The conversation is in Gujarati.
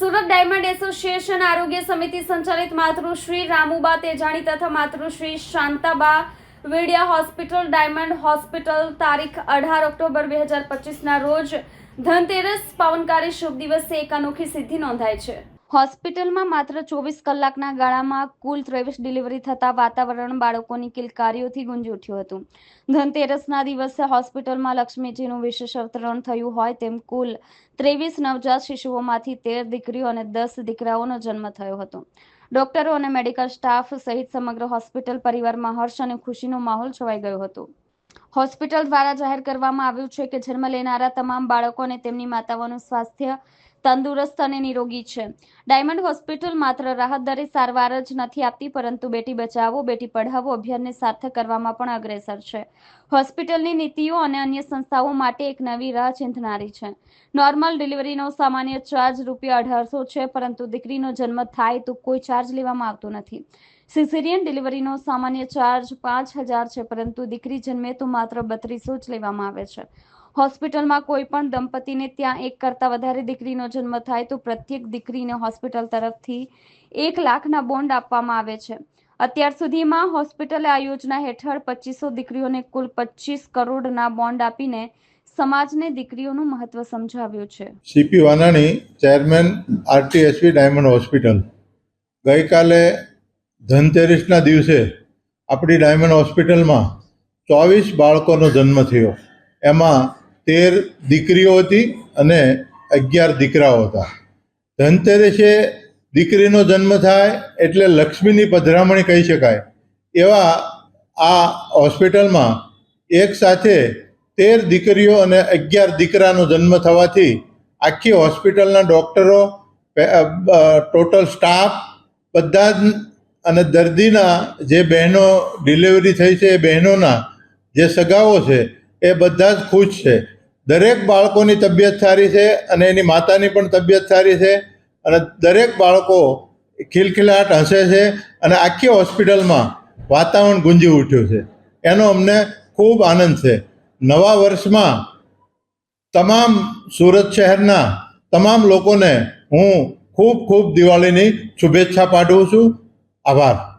સુરત ડાયમંડ એસોસિએશન આરોગ્ય સમિતિ સંચાલિત માતૃશ્રી રામુબા તેજાણી તથા માતૃશ્રી Shantaba Vadia hospital diamond hospital તારીખ અઢાર ઓક્ટોબર બે હજાર પચીસના રોજ ધનતેરસ પાવનકારી શુભ દિવસે એક અનોખી સિદ્ધિ નોંધાય છે. હોસ્પિટલમાં માત્ર ચોવીસ કલાકના ગાળામાં કુલ ત્રેવીસ ડિલિવરી થતા વાતાવરણ બાળકોની કિલકારીઓથી ગુંજી ઉઠ્યું હતું. ધનતેરસના દિવસે હોસ્પિટલમાં લક્ષ્મીજીનું વિશેષ અવતરણ થયું હોય તેમ કુલ ત્રેવીસ નવજાત શિશુઓમાંથી તેર દીકરીઓ અને દસ દીકરાઓનો જન્મ થયો હતો. ડોક્ટરો અને મેડિકલ સ્ટાફ સહિત સમગ્ર હોસ્પિટલ પરિવારમાં હર્ષ અને ખુશીનો માહોલ છવાઈ ગયો હતો. હોસ્પિટલ દ્વારા જાહેર કરવામાં આવ્યું છે કે જન્મ લેનારા તમામ બાળકો અને તેમની માતાઓનું સ્વાસ્થ્ય તંદુરસ્ત અને નિરોગી છે. ડાયમંડ હોસ્પિટલ માત્ર રાહત દરે સારવાર જ નથી આપતી, પરંતુ બેટી બચાવો, બેટી પઢાવો અભિયાનને સાર્થક કરવામાં પણ અગ્રેસર છે. હોસ્પિટલની નીતિઓ અને અન્ય સંસ્થાઓ માટે એક નવી રાહ ચિંધનારી છે. નોર્મલ ડિલિવરીનો સામાન્ય ચાર્જ રૂપિયા અઢારસો છે, પરંતુ દીકરીનો જન્મ થાય તો કોઈ ચાર્જ લેવામાં આવતો નથી. સિસિરિયન ડિલિવરીનો સામાન્ય ચાર્જ પાંચ હજાર છે, પરંતુ દીકરી જન્મે તો માત્ર બત્રીસો જ લેવામાં આવે છે. હોસ્પિટલમાં કોઈ પણ દંપતીને ત્યાં એક કરતાં વધારે દીકરીનો જન્મ થાય તો પ્રત્યેક દીકરીને હોસ્પિટલ તરફથી એક લાખના બોન્ડ આપવામાં આવે છે. અત્યાર સુધીમાં હોસ્પિટલે આ યોજના હેઠળ પચીસો દીકરીઓને કુલ પચીસ કરોડના બોન્ડ આપીને સમાજને દીકરીઓનું મહત્વ સમજાવ્યું છે. CP Vanani, chairman RTSV diamond hospital. ગઈકાલે ધનતેરસના દિવસે આપણી ડાયમંડ હોસ્પિટલમાં ચોવીસ બાળકોનો જન્મ થયો. એમાં તેર દીકરીઓ હતી અને અગિયાર દીકરાઓ હતા. ધનતેરસે દીકરીનો જન્મ થાય એટલે લક્ષ્મીની પધરામણી કહી શકાય. એવા આ હોસ્પિટલમાં એક સાથે તેર દીકરીઓ અને અગિયાર દીકરાનો જન્મ થવાથી આખી હોસ્પિટલના ડૉક્ટરો ટોટલ સ્ટાફ બધા જ અને દર્દીના જે બહેનો ડિલિવરી થઈ છે એ બહેનોના જે સગાઓ છે એ બધા જ ખુશ છે. દરેક બાળકોની તબિયત સારી છે અને એની માતાની પણ તબિયત સારી છે અને દરેક બાળકો ખિલખિલાટ હસે છે અને આખી હોસ્પિટલમાં વાતાવરણ ગુંજી ઉઠ્યું છે. એનો અમને ખૂબ આનંદ છે. નવા વર્ષમાં તમામ સુરત શહેરના તમામ લોકોને હું ખૂબ ખૂબ દિવાળીની શુભેચ્છા પાઠવું છું. આભાર.